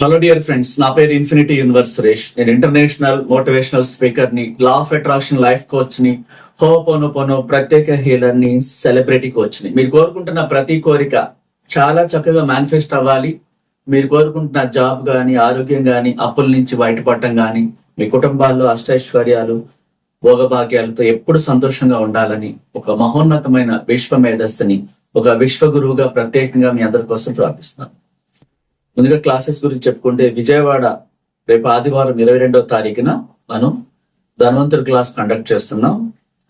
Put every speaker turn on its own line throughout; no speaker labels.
Hello dear friends నా పేరు infinity universe Suresh. నేను ఇంటర్నేషనల్ మోటివేషనల్ స్పీకర్ని లా ఆఫ్ అట్రాక్షన్ లైఫ్ కోచ్ని హోపోనోపోనో ప్రత్యేక హీలర్ని సెలబ్రిటీ కోచ్ని. మీరు కోరుకుంటున్న ప్రతి కోరిక చాలా చక్కగా మేనిఫెస్ట్ అవ్వాలి. మీరు కోరుకుంటున్న జాబ్ గాని ఆరోగ్యం గాని అప్పుల నుంచి బయటపడటం గాని మీ కుటుంబాల్లో అష్టైశ్వర్యాలు భోగభాగ్యాలతో ఎప్పుడు సంతోషంగా ఉండాలని ఒక మహోన్నతమైన విశ్వ మేధస్సుని ఒక విశ్వ గురువుగా ప్రత్యేకంగా మీ అందరి కోసం ప్రార్థిస్తున్నాను. ముందుగా క్లాసెస్ గురించి చెప్పుకుంటే విజయవాడ రేపు ఆదివారం ఇరవై రెండవ తారీఖున మనం ధన్వంతరి క్లాస్ కండక్ట్ చేస్తున్నాం.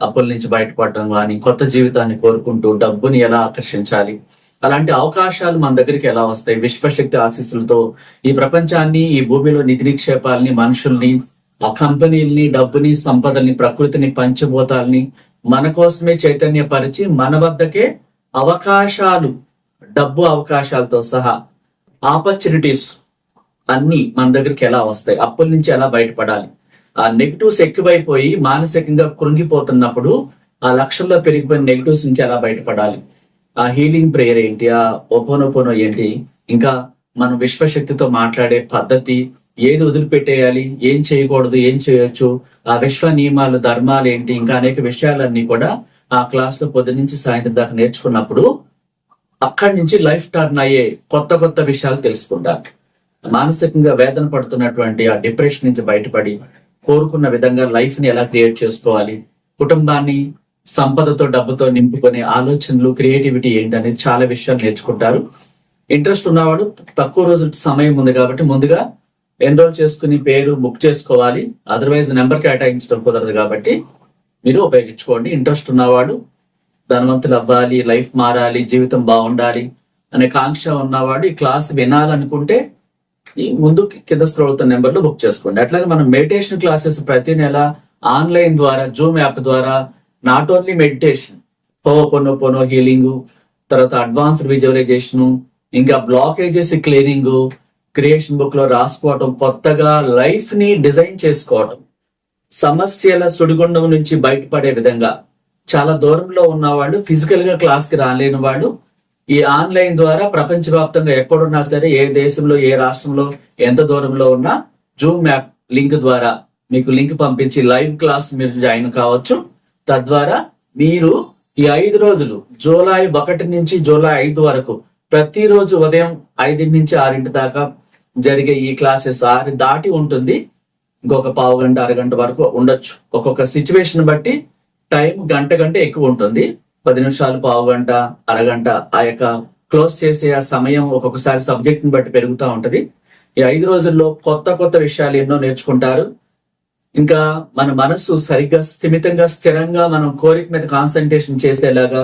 అప్పుల నుంచి బయటపడడం కానీ కొత్త జీవితాన్ని కోరుకుంటూ డబ్బుని ఎలా ఆకర్షించాలి? అలాంటి అవకాశాలు మన దగ్గరికి ఎలా వస్తాయి? విశ్వశక్తి ఆశీస్సులతో ఈ ప్రపంచాన్ని ఈ భూమిలో నిధి నిక్షేపాలని మనుషుల్ని ఆ కంపెనీల్ని డబ్బుని సంపదల్ని ప్రకృతిని పంచభూతాల్ని మన కోసమే చైతన్యపరిచి మన వద్దకే అవకాశాలు డబ్బు అవకాశాలతో సహా ఆపర్చునిటీస్ అన్ని మన దగ్గరికి ఎలా వస్తాయి? అప్పుల నుంచి ఎలా బయటపడాలి? ఆ నెగిటివ్స్ ఎక్కువైపోయి మానసికంగా కృంగిపోతున్నప్పుడు ఆ లక్షల్లో పెరిగిపోయిన నెగిటివ్స్ నుంచి ఎలా బయటపడాలి? ఆ హీలింగ్ ప్రేయర్ ఏంటి? ఆ ఒపోనోపోనో ఏంటి? ఇంకా మనం విశ్వశక్తితో మాట్లాడే పద్ధతి ఏది వదిలిపెట్టేయాలి? ఏం చేయకూడదు? ఏం చేయొచ్చు? ఆ విశ్వ నియమాలు ధర్మాలు ఏంటి? ఇంకా అనేక విషయాలన్నీ కూడా ఆ క్లాస్లో పొద్దు నుంచి సాయంత్రం దాకా నేర్చుకున్నప్పుడు అక్కడి నుంచి లైఫ్ టర్న్ అయ్యే కొత్త కొత్త విషయాలు తెలుసుకుంటారు మానసికంగా వేదన పడుతున్నటువంటి ఆ డిప్రెషన్ నుంచి బయటపడి కోరుకున్న విధంగా లైఫ్ని ఎలా క్రియేట్ చేసుకోవాలి కుటుంబాన్ని సంపదతో డబ్బుతో నింపుకునే ఆలోచనలు క్రియేటివిటీ ఏంటి అనేది చాలా విషయాలు నేర్చుకుంటారు. ఇంట్రెస్ట్ ఉన్నవాడు తక్కువ రోజు సమయం ఉంది కాబట్టి ముందుగా ఎన్రోల్ చేసుకుని పేరు బుక్ చేసుకోవాలి. అదర్వైజ్ నెంబర్ కేటాయించడం కుదరదు కాబట్టి మీరు ఉపయోగించుకోండి. ఇంట్రెస్ట్ ఉన్నవాడు ధనవంతులు అవ్వాలి లైఫ్ మారాలి జీవితం బాగుండాలి అనే కాంక్ష ఉన్నవాడు ఈ క్లాస్ వినాలనుకుంటే ఈ ముందు కింద స్క్రోల్ అవుతున్న నెంబర్లో బుక్ చేసుకోండి. అట్లాగే మనం మెడిటేషన్ క్లాసెస్ ప్రతి నెల ఆన్లైన్ ద్వారా జూమ్ యాప్ ద్వారా నాట్ ఓన్లీ మెడిటేషన్ పోనో పొనో హీలింగ్ తర్వాత అడ్వాన్స్డ్ విజువలైజేషన్ ఇంకా బ్లాకేజెస్ క్లీనింగ్ క్రియేషన్ బుక్లో రాసుకోవటం కొత్తగా లైఫ్ని డిజైన్ చేసుకోవటం సమస్యల సుడిగుండం నుంచి బయటపడే విధంగా చాలా దూరంలో ఉన్నవాడు ఫిజికల్గా క్లాస్కి రాలేని వాళ్ళు ఈ ఆన్లైన్ ద్వారా ప్రపంచవ్యాప్తంగా ఎక్కడున్నా సరే ఏ దేశంలో ఏ రాష్ట్రంలో ఎంత దూరంలో ఉన్నా జూమ్ యాప్ లింక్ ద్వారా మీకు లింక్ పంపించి లైవ్ క్లాస్ మీరు జాయిన్ కావచ్చు. తద్వారా మీరు ఈ ఐదు రోజులు జూలై ఒకటి నుంచి జూలై ఐదు వరకు ప్రతిరోజు ఉదయం ఐదింటి నుంచి ఆరింటి దాకా జరిగే ఈ క్లాసెస్ ఆరు దాటి ఉంటుంది. ఇంకొక పావు గంట అరగంట వరకు ఉండొచ్చు. ఒక్కొక్క సిచ్యువేషన్ బట్టి టైం గంట గంట ఎక్కువ ఉంటుంది. పది నిమిషాలు పావు గంట అరగంట ఆ యొక్క క్లోజ్ చేసే ఆ సమయం ఒక్కొక్కసారి సబ్జెక్ట్ని బట్టి పెరుగుతూ ఉంటది. ఈ ఐదు రోజుల్లో కొత్త కొత్త విషయాలు ఎన్నో నేర్చుకుంటారు. ఇంకా మన మనసు సరిగ్గా స్థిమితంగా స్థిరంగా మనం కోరిక మీద కాన్సన్ట్రేషన్ చేసేలాగా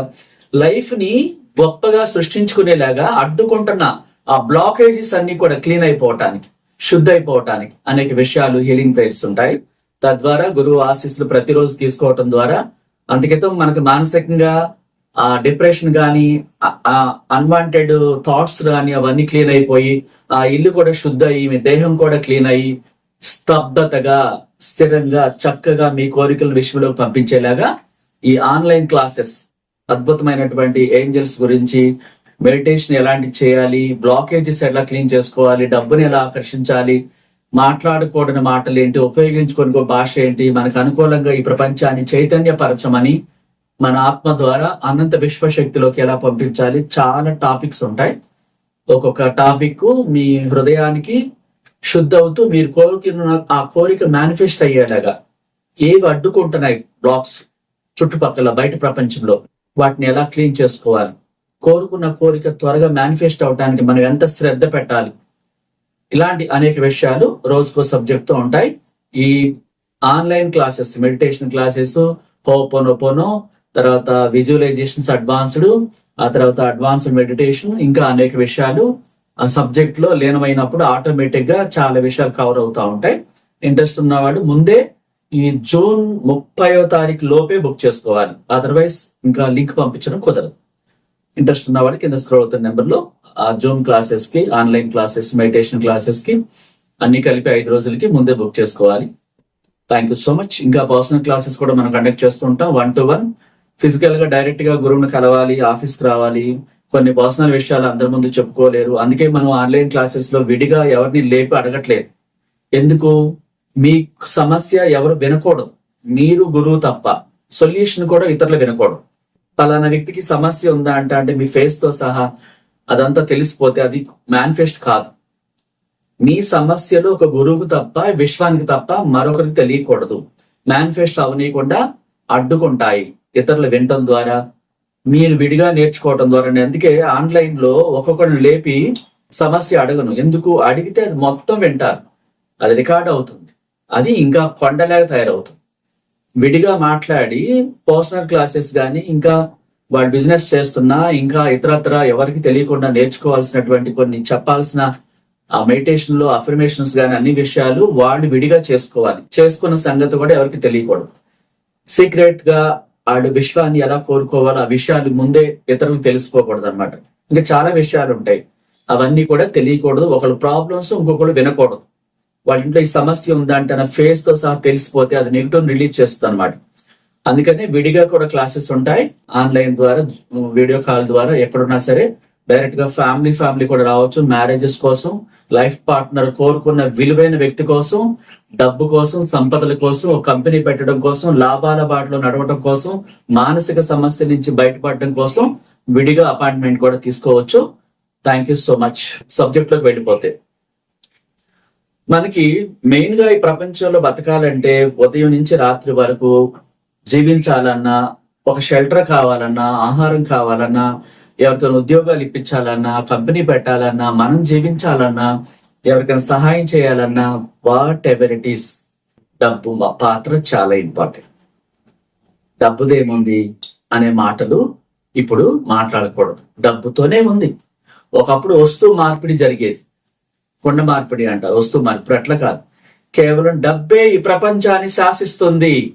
లైఫ్ని గొప్పగా సృష్టించుకునేలాగా అడ్డుకుంటున్న ఆ బ్లాకేజెస్ అన్ని కూడా క్లీన్ అయిపోవటానికి శుద్ధ అయిపోవటానికి అనేక విషయాలు హీలింగ్ ప్రేయర్స్ ఉంటాయి. తద్వారా గురువు ఆశీస్సులు ప్రతిరోజు తీసుకోవటం ద్వారా అందుకేతం మనకు మానసికంగా ఆ డిప్రెషన్ గాని అన్వాంటెడ్ థాట్స్ కానీ అవన్నీ క్లీన్ అయిపోయి ఆ ఇల్లు కూడా శుద్ధ అయ్యి మీ దేహం కూడా క్లీన్ అయ్యి స్తబ్దతగా స్థిరంగా చక్కగా మీ కోరికలను విషయంలో పంపించేలాగా ఈ ఆన్లైన్ క్లాసెస్ అద్భుతమైనటువంటి ఏంజల్స్ గురించి మెడిటేషన్ ఎలాంటి చేయాలి బ్లాకేజెస్ ఎలా క్లీన్ చేసుకోవాలి డబ్బుని ఎలా ఆకర్షించాలి మాట్లాడకూడని మాటలు ఏంటి ఉపయోగించుకొని భాష ఏంటి? మనకు అనుకూలంగా ఈ ప్రపంచాన్ని చైతన్యపరచమని మన ఆత్మ ద్వారా అనంత విశ్వశక్తిలోకి ఎలా పంపించాలి? చాలా టాపిక్స్ ఉంటాయి. ఒక్కొక్క టాపిక్ మీ హృదయానికి శుద్ధ అవుతూ మీరు కోరుకున్న ఆ కోరిక మేనిఫెస్ట్ అయ్యేలాగా ఏవి అడ్డుకుంటున్నాయి బ్లాక్స్ చుట్టుపక్కల బయట ప్రపంచంలో? వాటిని ఎలా క్లీన్ చేసుకోవాలి? కోరుకున్న కోరిక త్వరగా మేనిఫెస్ట్ అవడానికి మనం ఎంత శ్రద్ధ పెట్టాలి? ఇలాంటి అనేక విషయాలు రోజుకో సబ్జెక్ట్తో ఉంటాయి. ఈ online classes meditation classes hooponopono తర్వాత విజువలైజేషన్స్ అడ్వాన్స్డ్ ఆ తర్వాత అడ్వాన్స్డ్ మెడిటేషన్ ఇంకా అనేక విషయాలు. ఆ సబ్జెక్ట్లో లీనమైనప్పుడు ఆటోమేటిక్గా చాలా విషయాలు కవర్ అవుతా ఉంటాయి. ఇంట్రెస్ట్ ఉన్నవాడు ముందే ఈ జూన్ ముప్పైవ తారీఖు లోపే బుక్ చేసుకోవాలి. అదర్వైజ్ ఇంకా లింక్ పంపించడం కుదరదు. ఇంట్రెస్ట్ ఉన్నవాడు కింద స్క్రోల్ అవుతున్న నెంబర్లో జూమ్ క్లాసెస్కి ఆన్లైన్ క్లాసెస్ మెడిటేషన్ క్లాసెస్కి అన్ని కలిపి ఐదు రోజులకి ముందే బుక్ చేసుకోవాలి. థ్యాంక్ యూ సో మచ్ ఇంకా పర్సనల్ క్లాసెస్ కూడా మనం కండక్ట్ చేస్తుంటాం వన్ టు వన్ ఫిజికల్గా డైరెక్ట్గా గురువుని కలవాలి ఆఫీస్కి రావాలి. కొన్ని పర్సనల్ విషయాలు అందరి ముందు చెప్పుకోలేరు. అందుకే మనం ఆన్లైన్ క్లాసెస్లో విడిగా ఎవరిని లేపి అడగట్లేదు. ఎందుకు? మీ సమస్య ఎవరు వినకూడదు. మీరు గురువు తప్ప. సొల్యూషన్ కూడా ఇతరులు వినకూడదు. పలానా వ్యక్తికి సమస్య ఉందా అంటే అంటే మీ ఫేస్తో సహా అదంతా తెలిసిపోతే అది మేనిఫెస్ట్ కాదు. మీ సమస్యలు ఒక గురువుకు తప్ప విశ్వానికి తప్ప మరొకరికి తెలియకూడదు. మేనిఫెస్ట్ అవనీయకుండా అడ్డుకుంటాయి ఇతరులు వినటం ద్వారా. మీరు విడిగా నేర్చుకోవటం ద్వారా. అందుకే ఆన్లైన్లో ఒక్కొక్కరిని లేపి సమస్య అడగను. ఎందుకు? అడిగితే అది మొత్తం వింటారు. అది రికార్డ్ అవుతుంది. అది ఇంకా కొండలాగా తయారవుతుంది. విడిగా మాట్లాడి పర్సనల్ క్లాసెస్ కానీ ఇంకా వాళ్ళు బిజినెస్ చేస్తున్నా ఇంకా ఇతరత్ర ఎవరికి తెలియకుండా నేర్చుకోవాల్సినటువంటి కొన్ని చెప్పాల్సిన ఆ మెడిటేషన్లో అఫర్మేషన్స్ గాని అన్ని విషయాలు వాళ్ళు విడిగా చేసుకోవాలి. చేసుకున్న సంగతి కూడా ఎవరికి తెలియకూడదు. సీక్రెట్గా వాళ్ళు విశ్వాన్ని ఎలా కోరుకోవాలో ఆ విషయాలు ముందే ఇతరులకు తెలిసిపోకూడదు అనమాట ఇంకా చాలా విషయాలు ఉంటాయి. అవన్నీ కూడా తెలియకూడదు. ఒకళ్ళు ప్రాబ్లమ్స్ ఇంకొకళ్ళు వినకూడదు. వాళ్ళ ఇంట్లో ఈ సమస్య ఉందంటే ఫేస్తో సహా తెలిసిపోతే అది నెగిటివ్ రిలీజ్ చేస్తుంది అనమాట అందుకనే విడిగా కూడా క్లాసెస్ ఉంటాయి. ఆన్లైన్ ద్వారా వీడియో కాల్ ద్వారా ఎక్కడున్నా సరే డైరెక్ట్గా ఫ్యామిలీ ఫ్యామిలీ కూడా రావచ్చు. మ్యారేజెస్ కోసం లైఫ్ పార్ట్నర్ కోరుకున్న విలువైన వ్యక్తి కోసం డబ్బు కోసం సంపదల కోసం ఒక కంపెనీ పెట్టడం కోసం లాభాల బాటలో నడవడం కోసం మానసిక సమస్య నుంచి బయటపడడం కోసం విడిగా అపాయింట్మెంట్ కూడా తీసుకోవచ్చు. థ్యాంక్ యూ సో మచ్ సబ్జెక్ట్లోకి వెళ్ళిపోతే. మనకి మెయిన్గా ఈ ప్రపంచంలో బతకాలంటే ఉదయం నుంచి రాత్రి వరకు జీవించాలన్నా ఒక షెల్టర్ కావాలన్నా ఆహారం కావాలన్నా ఎవరికైనా ఉద్యోగాలు ఇప్పించాలన్నా కంపెనీ పెట్టాలన్నా మనం జీవించాలన్నా ఎవరికైనా సహాయం చేయాలన్నా వాట్ ఎవర్ ఇట్ ఈస్ డబ్బు మా పాత్ర చాలా ఇంపార్టెంట్ డబ్బుదేముంది అనే మాటలు ఇప్పుడు మాట్లాడకూడదు. డబ్బుతోనే ఉంది. ఒకప్పుడు వస్తువు మార్పిడి జరిగేది. కొండ మార్పిడి అంటారు వస్తువు మార్పిడి. అట్లా కాదు. కేవలం డబ్బే ఈ ప్రపంచాన్ని శాసిస్తుంది.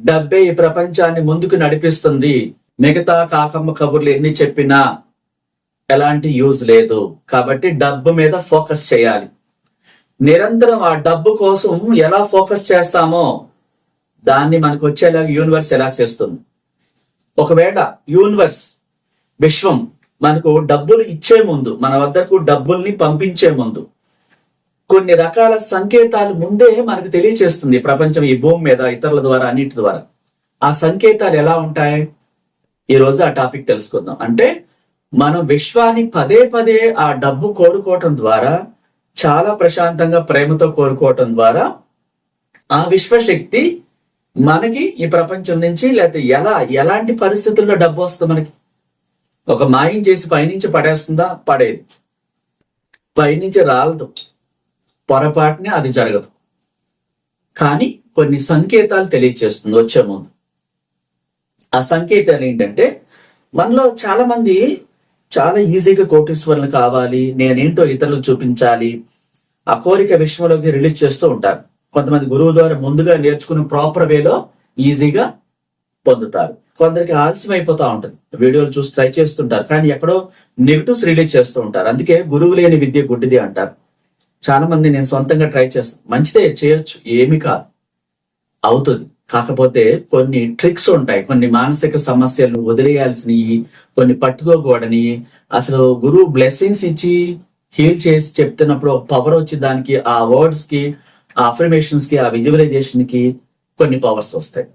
డబ్బే ఈ ప్రపంచాన్ని ముందుకు నడిపిస్తుంది. మిగతా కాకమ్మ కబుర్లు ఎన్ని చెప్పినా ఎలాంటి యూజ్ లేదు. కాబట్టి డబ్బు మీద ఫోకస్ చేయాలి. నిరంతరం ఆ డబ్బు కోసం ఎలా ఫోకస్ చేస్తామో దాన్ని మనకు వచ్చేలాగా యూనివర్స్ ఎలా చేస్తుంది. ఒకవేళ యూనివర్స్ విశ్వం మనకు డబ్బులు ఇచ్చే ముందు మన వద్దకు డబ్బుల్ని పంపించే ముందు కొన్ని రకాల సంకేతాలు ముందే మనకు తెలియచేస్తుంది ప్రపంచం ఈ భూమి మీద ఇతరుల ద్వారా అన్నిటి ద్వారా. ఆ సంకేతాలు ఎలా ఉంటాయి? ఈ రోజు ఆ టాపిక్ తెలుసుకుందాం. అంటే మనం విశ్వాన్ని పదే పదే ఆ డబ్బు కోరుకోవటం ద్వారా చాలా ప్రశాంతంగా ప్రేమతో కోరుకోవటం ద్వారా ఆ విశ్వశక్తి మనకి ఈ ప్రపంచం నుంచి లేకపోతే ఎలా ఎలాంటి పరిస్థితుల్లో డబ్బు వస్తుంది మనకి? ఒక మాయం చేసి పైనుంచి పడేస్తుందా? పడేది. పైనుంచి రాలదు. పొరపాటునే అది జరగదు. కానీ కొన్ని సంకేతాలు తెలియచేస్తుంది వచ్చే ముందు. ఆ సంకేతాలు ఏంటంటే మనలో చాలా మంది చాలా ఈజీగా కోటీశ్వరులు కావాలి నేనేంటో ఇతరులకు చూపించాలి ఆ కోరిక విషయంలోకి రిలీజ్ చేస్తూ ఉంటారు. కొంతమంది గురువు ద్వారా ముందుగా నేర్చుకుని ప్రాపర్ వేలో ఈజీగా పొందుతారు. కొందరికి ఆలస్యం అయిపోతా ఉంటుంది. వీడియోలు చూసి ట్రై చేస్తుంటారు కానీ ఎక్కడో నెగిటివ్స్ రిలీజ్ చేస్తూ ఉంటారు. అందుకే గురువు లేని విద్య గుడ్డిది అంటారు. చాలా మంది నేను సొంతంగా ట్రై చేస్తాను మంచిదే చేయొచ్చు. ఏమి కాదు. అవుతుంది. కాకపోతే కొన్ని ట్రిక్స్ ఉంటాయి. కొన్ని మానసిక సమస్యలను వదిలేయాల్సినవి కొన్ని పట్టుకోకూడని. అసలు గురువు బ్లెస్సింగ్స్ ఇచ్చి హీల్ చేసి చెప్తున్నప్పుడు పవర్ వచ్చి దానికి ఆ వర్డ్స్కి ఆ అఫర్మేషన్స్కి ఆ విజువలైజేషన్కి కొన్ని పవర్స్ వస్తాయి.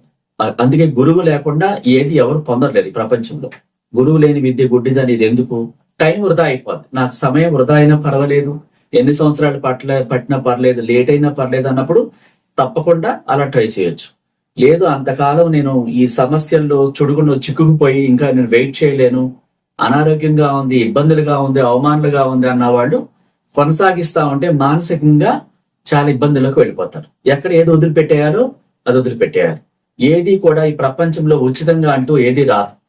అందుకే గురువు లేకుండా ఏది ఎవరు పొందలేదు ఈ ప్రపంచంలో. గురువు లేని విద్య గుడ్డిది అనేది ఎందుకు? టైం వృధా అయిపోద్ది. నాకు సమయం వృధా అయినా పర్వాలేదు. ఎన్ని సంవత్సరాలు పట్ల పట్టినా పర్లేదు లేట్ అయినా పర్లేదు అన్నప్పుడు తప్పకుండా అలా ట్రై చేయొచ్చు. లేదు అంతకాలం నేను ఈ సమస్యల్లో చుడుగుండు చిక్కుకుపోయి ఇంకా నేను వెయిట్ చేయలేను. అనారోగ్యంగా ఉంది ఇబ్బందులుగా ఉంది అవమానాలుగా ఉంది అన్న వాళ్ళు కొనసాగిస్తా ఉంటే మానసికంగా చాలా ఇబ్బందులకు వెళ్ళిపోతారు. ఎక్కడ ఏది వదిలిపెట్టేయాలో అది వదిలిపెట్టేయాలి. ఏది కూడా ఈ ప్రపంచంలో ఉచితంగా అంటూ ఏది రాదు.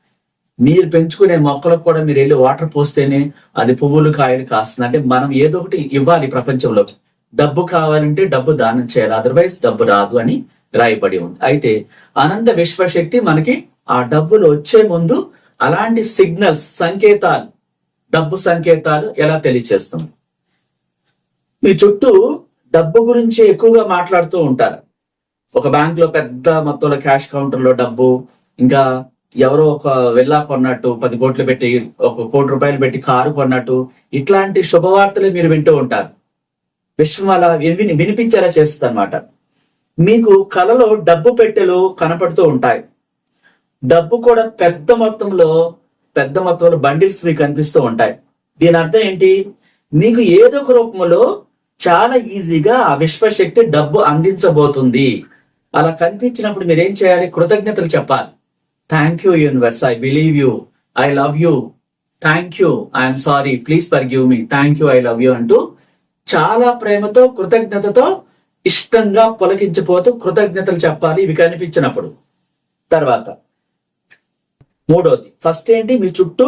మీరు పెంచుకునే మొక్కలకు కూడా మీరు వెళ్ళి వాటర్ పోస్తేనే అది పువ్వులు కాయలు కాస్తుంది. అంటే మనం ఏదో ఒకటి ఇవ్వాలి ప్రపంచంలో ప్రపంచంలోకి. డబ్బు కావాలంటే డబ్బు దానం చేయాలి అదర్వైజ్ డబ్బు రాదు అని రాయబడి ఉంది. అయితే అనంత విశ్వశక్తి మనకి ఆ డబ్బులు వచ్చే ముందు అలాంటి సిగ్నల్స్ సంకేతాలు డబ్బు సంకేతాలు ఎలా తెలియచేస్తుంది? మీ చుట్టూ డబ్బు గురించి ఎక్కువగా మాట్లాడుతూ ఉంటారు. ఒక బ్యాంక్లో పెద్ద మొత్తంలో క్యాష్ కౌంటర్లో డబ్బు ఇంకా ఎవరో ఒక వెళ్ళా కొన్నట్టు పది కోట్లు పెట్టి ఒక కోటి రూపాయలు పెట్టి కారు కొన్నట్టు ఇట్లాంటి శుభవార్తలు మీరు వింటూ ఉంటారు. విశ్వం అలా విని వినిపించేలా చేస్తుంది అనమాట మీకు కలలో డబ్బు పెట్టెలు కనపడుతూ ఉంటాయి. డబ్బు కూడా పెద్ద మొత్తంలో పెద్ద మొత్తంలో బండిల్స్ మీకు కనిపిస్తూ ఉంటాయి. దీని అర్థం ఏంటి? మీకు ఏదో ఒక రూపంలో చాలా ఈజీగా ఆ విశ్వశక్తి డబ్బు అందించబోతుంది. అలా కనిపించినప్పుడు మీరు ఏం చేయాలి? కృతజ్ఞతలు చెప్పాలి. Thank you universe I believe you I love you thank you I'm sorry please forgive me thank you I love you అంటూ చాలా ప్రేమతో కృతజ్ఞతతో ఇష్టంగా పొలకించిపోతూ కృతజ్ఞతలు చెప్పాలి. ఇవి కనిపించినప్పుడు. తర్వాత మూడోది. ఫస్ట్ ఏంటి? మీ చుట్టూ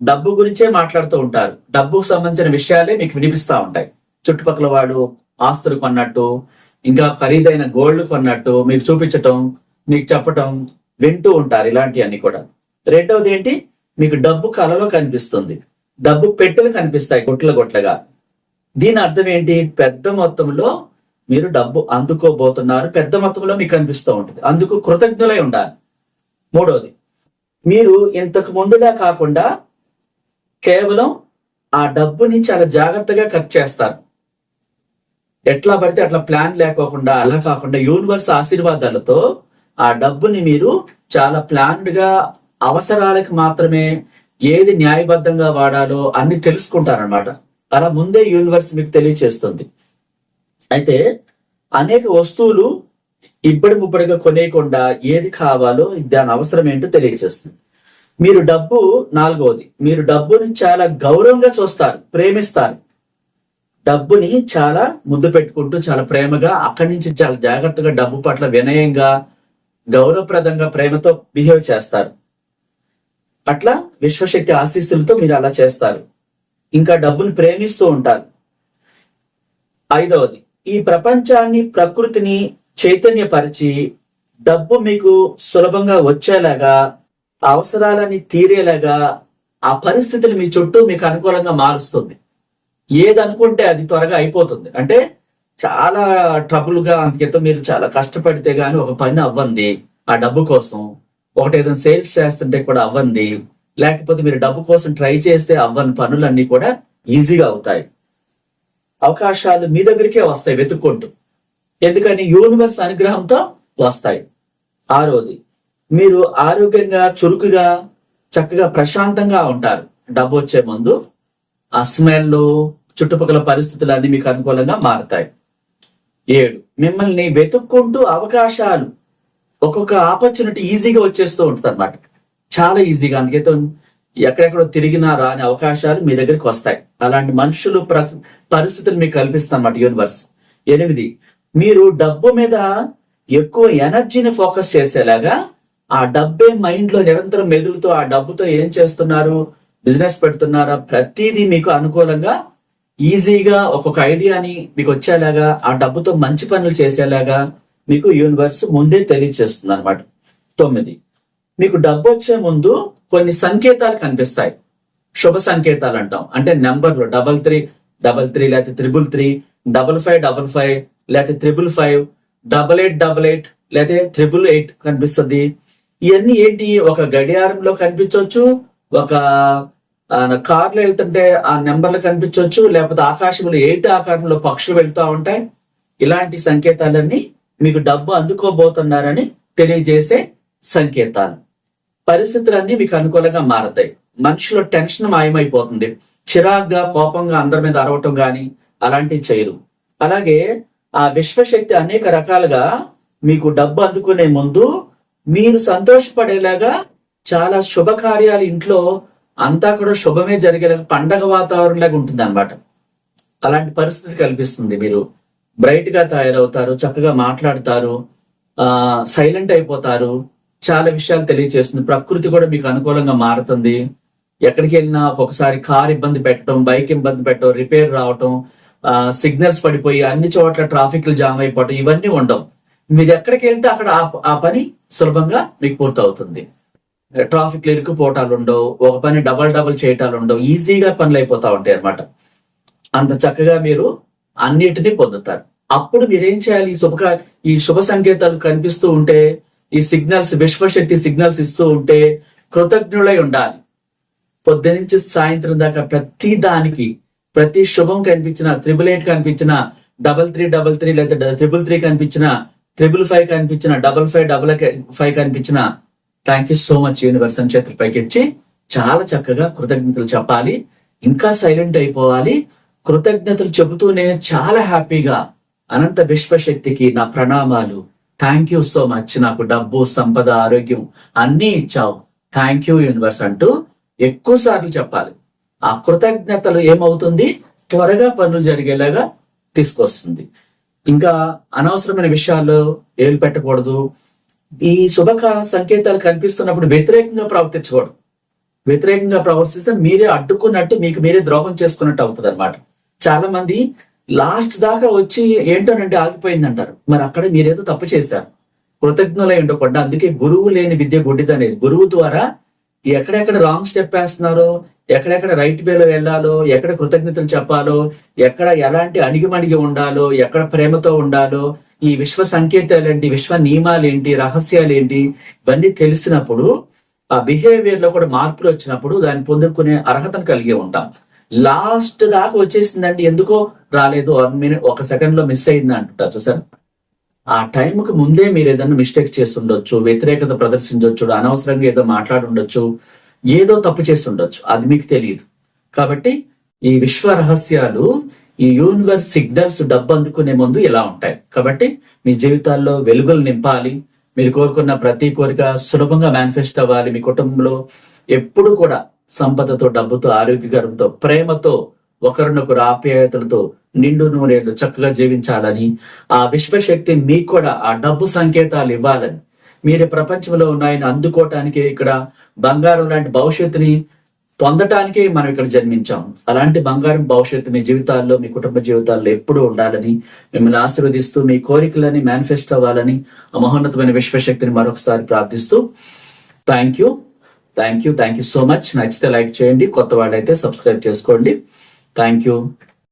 డబ్బు గురించే మాట్లాడుతూ ఉంటారు. డబ్బుకు సంబంధించిన విషయాలే మీకు వినిపిస్తా ఉంటాయి. చుట్టుపక్కల వాడు ఆస్తులు కొన్నట్టు ఇంకా ఖరీదైన గోల్డ్ కొన్నట్టు మీకు చూపించటం మీకు చెప్పటం వింటూ ఉంటారు ఇలాంటివన్నీ కూడా. రెండవది ఏంటి? మీకు డబ్బు కలలో కనిపిస్తుంది. డబ్బు పెట్టెలు కనిపిస్తాయి గుట్ల గుట్లగా. దీని అర్థం ఏంటి? పెద్ద మొత్తంలో మీరు డబ్బు అందుకోబోతున్నారు. పెద్ద మొత్తంలో మీకు కనిపిస్తూ ఉంటుంది. అందుకు కృతజ్ఞులై ఉండాలి. మూడవది మీరు ఇంతకు ముందులా కాకుండా కేవలం ఆ డబ్బుని చాలా జాగ్రత్తగా ఖర్చు చేస్తారు. ఎట్లా పడితే అట్లా ప్లాన్ లేకోకుండా అలా కాకుండా యూనివర్స్ ఆశీర్వాదాలతో ఆ డబ్బుని మీరు చాలా ప్లాన్డ్గా అవసరాలకు మాత్రమే ఏది న్యాయబద్ధంగా వాడాలో అన్ని తెలుసుకుంటారనమాట అలా ముందే యూనివర్స్ మీకు తెలియచేస్తుంది. అయితే అనేక వస్తువులు ఇబ్బడి ముబ్బడిగా కొనేయకుండా ఏది కావాలో దాని అవసరం ఏంటో తెలియచేస్తుంది. మీరు డబ్బు నాలుగవది. మీరు డబ్బుని చాలా గౌరవంగా చూస్తారు ప్రేమిస్తారు. డబ్బుని చాలా ముద్దు పెట్టుకుంటూ చాలా ప్రేమగా అక్కడి నుంచి చాలా జాగ్రత్తగా డబ్బు పట్ల వినయంగా గౌరవప్రదంగా ప్రేమతో బిహేవ్ చేస్తారు. అట్లా విశ్వశక్తి ఆశీస్సులతో మీరు అలా చేస్తారు. ఇంకా డబ్బును ప్రేమిస్తూ ఉంటారు. ఐదవది ఈ ప్రపంచాన్ని ప్రకృతిని చైతన్యపరిచి డబ్బు మీకు సులభంగా వచ్చేలాగా అవసరాలని తీరేలాగా ఆ పరిస్థితులు మీ చుట్టూ మీకు అనుకూలంగా మారుస్తుంది. ఏది అనుకుంటే అది త్వరగా అయిపోతుంది. అంటే చాలా ట్రబుల్గా అందుకేతో మీరు చాలా కష్టపడితే గాని ఒక పని అవ్వంది. ఆ డబ్బు కోసం ఒకటి ఏదైనా సేల్స్ చేస్తుంటే కూడా అవ్వంది. లేకపోతే మీరు డబ్బు కోసం ట్రై చేస్తే అవ్వని పనులన్నీ కూడా ఈజీగా అవుతాయి. అవకాశాలు మీ దగ్గరికే వస్తాయి వెతుక్కుంటూ. ఎందుకని యూనివర్స్ అనుగ్రహంతో వస్తాయి. ఆరోది మీరు ఆరోగ్యంగా చురుకుగా చక్కగా ప్రశాంతంగా ఉంటారు. డబ్బు వచ్చే ముందు ఆ స్మెల్ చుట్టుపక్కల పరిస్థితులు అన్ని మీకు అనుకూలంగా మారతాయి. ఏడు. మిమ్మల్ని వెతుక్కుంటూ అవకాశాలు ఒక్కొక్క ఆపర్చునిటీ ఈజీగా వచ్చేస్తూ ఉంటుంది అనమాట చాలా ఈజీగా. అందుకైతే ఎక్కడెక్కడో తిరిగినా రాని అవకాశాలు మీ దగ్గరికి వస్తాయి. అలాంటి మనుషులు ప్ర పరిస్థితులు మీకు కల్పిస్తాం అన్నమాట యూనివర్స్. ఎనిమిది. మీరు డబ్బు మీద ఎక్కువ ఎనర్జీని ఫోకస్ చేసేలాగా ఆ డబ్బే మైండ్లో నిరంతరం మెదులుతూ ఆ డబ్బుతో ఏం చేస్తున్నారు? బిజినెస్ పెడుతున్నారా? ప్రతిదీ మీకు అనుకూలంగా ఈజీగా ఒక్కొక్క ఐడియాని మీకు వచ్చేలాగా ఆ డబ్బుతో మంచి పనులు చేసేలాగా మీకు యూనివర్స్ ముందే తెలియచేస్తుంది అనమాట తొమ్మిది. మీకు డబ్బు వచ్చే ముందు కొన్ని సంకేతాలు కనిపిస్తాయి. శుభ సంకేతాలు అంటాం. అంటే నెంబర్లు డబల్ త్రీ డబల్ త్రీ లేకపోతే triple three double five double five లేకపోతే triple five double eight double eight లేకపోతే త్రిబుల్ ఎయిట్ కనిపిస్తుంది. ఇవన్నీ ఏంటి? ఒక గడియారంలో కనిపించవచ్చు ఒక కార్లో వెళ్తుంటే ఆ నెంబర్లు కనిపించవచ్చు లేకపోతే ఆకాశంలో ఏటి ఆకారంలో పక్షులు వెళ్తూ ఉంటాయి. ఇలాంటి సంకేతాలన్నీ మీకు డబ్బు అందుకోబోతున్నారని తెలియజేసే సంకేతాలు. పరిస్థితులన్నీ మీకు అనుకూలంగా మారతాయి. మనిషిలో టెన్షన్ మాయమైపోతుంది. చిరాగ్గా కోపంగా అందరి మీద అరవటం కానీ అలాంటివి చేయరు. అలాగే ఆ విశ్వశక్తి అనేక రకాలుగా మీకు డబ్బు అందుకునే ముందు మీరు సంతోషపడేలాగా చాలా శుభకార్యాలు ఇంట్లో అంతా కూడా శుభమే జరిగేలాగా పండగ వాతావరణం లాగా ఉంటుంది అనమాట అలాంటి పరిస్థితి కల్పిస్తుంది. మీరు బ్రైట్గా తయారవుతారు చక్కగా మాట్లాడతారు ఆ సైలెంట్ అయిపోతారు. చాలా విషయాలు తెలియజేస్తుంది ప్రకృతి కూడా మీకు అనుకూలంగా మారుతుంది. ఎక్కడికి వెళ్ళినా ఒక్కొక్కసారి కార్ ఇబ్బంది పెట్టడం బైక్ ఇబ్బంది పెట్టడం రిపేర్ రావటం సిగ్నల్స్ పడిపోయి అన్ని చోట్ల ట్రాఫిక్లు జామ్ అయిపోవటం ఇవన్నీ ఉండవు. మీరు ఎక్కడికి వెళ్తే అక్కడ ఆ- ఆ పని సులభంగా మీకు పూర్తవుతుంది. ట్రాఫిక్లో ఇరుక్కుపోవటాలు ఉండవు. ఒక పని డబల్ డబల్ చేయటాలు ఉండవు. ఈజీగా పనులు అయిపోతా ఉంటాయి అన్నమాట. అంత చక్కగా మీరు అన్నిటినీ పొందుతారు. అప్పుడు మీరేం చేయాలి? ఈ శుభ ఈ శుభ సంకేతాలు కనిపిస్తూ ఉంటే ఈ సిగ్నల్స్ విశ్వశక్తి సిగ్నల్స్ ఇస్తూ ఉంటే కృతజ్ఞులై ఉండాలి. పొద్దునుంచి సాయంత్రం దాకా ప్రతి దానికి ప్రతి శుభం కనిపించిన త్రిబుల్ ఎయిట్ కనిపించిన డబల్ త్రీ డబల్ త్రీ లేదా త్రిబుల్ త్రీ కనిపించిన త్రిబుల్ ఫైవ్ కనిపించిన డబల్ ఫైవ్ డబల్ ఫైవ్ కనిపించిన thank you so much universe అని చేతులు పైకెచ్చి చాలా చక్కగా కృతజ్ఞతలు చెప్పాలి. ఇంకా సైలెంట్ అయిపోవాలి. కృతజ్ఞతలు చెబుతూనే చాలా హ్యాపీగా అనంత విశ్వశక్తికి నా ప్రణామాలు. థ్యాంక్ యూ సో మచ్ నాకు డబ్బు సంపద ఆరోగ్యం అన్నీ ఇచ్చావు. థ్యాంక్ యూ యూనివర్స్ అంటూ ఎక్కువ సార్లు చెప్పాలి. ఆ కృతజ్ఞతలు ఏమవుతుంది? త్వరగా పనులు జరిగేలాగా తీసుకొస్తుంది. ఇంకా అనవసరమైన విషయాల్లో ఏలు పెట్టకూడదు. ఈ శుభకాల సంకేతాలు కనిపిస్తున్నప్పుడు వ్యతిరేకంగా ప్రవర్తించకూడదు. వ్యతిరేకంగా ప్రవర్తిస్తే మీరే అడ్డుకున్నట్టు మీకు మీరే ద్రోహం చేసుకున్నట్టు అవుతుంది అనమాట చాలా మంది లాస్ట్ దాకా వచ్చి ఏంటోనండి ఆగిపోయింది అంటారు మరి అక్కడ మీరేదో తప్పు చేశారు. కృతజ్ఞులై ఉండకుండా అందుకే గురువు లేని విద్య గుడ్డిదనేది. గురువు ద్వారా ఎక్కడెక్కడ రాంగ్ స్టెప్ వేస్తున్నారో ఎక్కడెక్కడ రైట్ వేలో వెళ్ళాలో ఎక్కడ కృతజ్ఞతలు చెప్పాలో ఎక్కడ ఎలాంటి అణిగిమణిగి ఉండాలో ఎక్కడ ప్రేమతో ఉండాలో ఈ విశ్వ సంకేతాలు ఏంటి విశ్వ నియమాలు ఏంటి రహస్యాలు ఏంటి ఇవన్నీ తెలిసినప్పుడు ఆ బిహేవియర్లో కూడా మార్పులు వచ్చినప్పుడు దాన్ని పొందుకునే అర్హతను కలిగి ఉంటాం. లాస్ట్ దాకా వచ్చేసిందండి ఎందుకో రాలేదు. వన్ మినిట్ ఒక సెకండ్లో మిస్ అయింది అంటుంటారు చూసారు? ఆ టైంకి ముందే మీరు ఏదైనా మిస్టేక్ చేసి ఉండొచ్చు వ్యతిరేకత ప్రదర్శించవచ్చు అనవసరంగా ఏదో మాట్లాడుండొచ్చు ఏదో తప్పు చేసి ఉండొచ్చు అది మీకు తెలియదు. కాబట్టి ఈ విశ్వ రహస్యాలు ఈ యూనివర్స్ సిగ్నల్స్ డబ్బు అందుకునే ముందు ఇలా ఉంటాయి. కాబట్టి మీ జీవితాల్లో వెలుగులు నింపాలి. మీరు కోరుకున్న ప్రతి కోరిక సులభంగా మేనిఫెస్ట్ అవ్వాలి. మీ కుటుంబంలో ఎప్పుడు కూడా సంపదతో డబ్బుతో ఆరోగ్యకరంతో ప్రేమతో ఒకరినొకరు ఆప్యాయతలతో నిండు నూరేళ్ళు చక్కగా జీవించాలని ఆ విశ్వశక్తి మీకు కూడా ఆ డబ్బు సంకేతాలు ఇవ్వాలని. మీరు ప్రపంచంలో ఉన్నాయని అందుకోవటానికి ఇక్కడ బంగారం లాంటి భవిష్యత్తుని పొందటానికే మనం ఇక్కడ జన్మించాం. అలాంటి బంగారం భవిష్యత్తు మీ జీవితాల్లో మీ కుటుంబ జీవితాల్లో ఎప్పుడూ ఉండాలని మిమ్మల్ని ఆశీర్వదిస్తూ మీ కోరికలని మేనిఫెస్ట్ అవ్వాలని మహోన్నతమైన విశ్వశక్తిని మరొకసారి ప్రార్థిస్తూ thank you thank you thank you so much నచ్చితే లైక్ చేయండి కొత్త వాడైతే సబ్స్క్రైబ్ చేసుకోండి. Thank you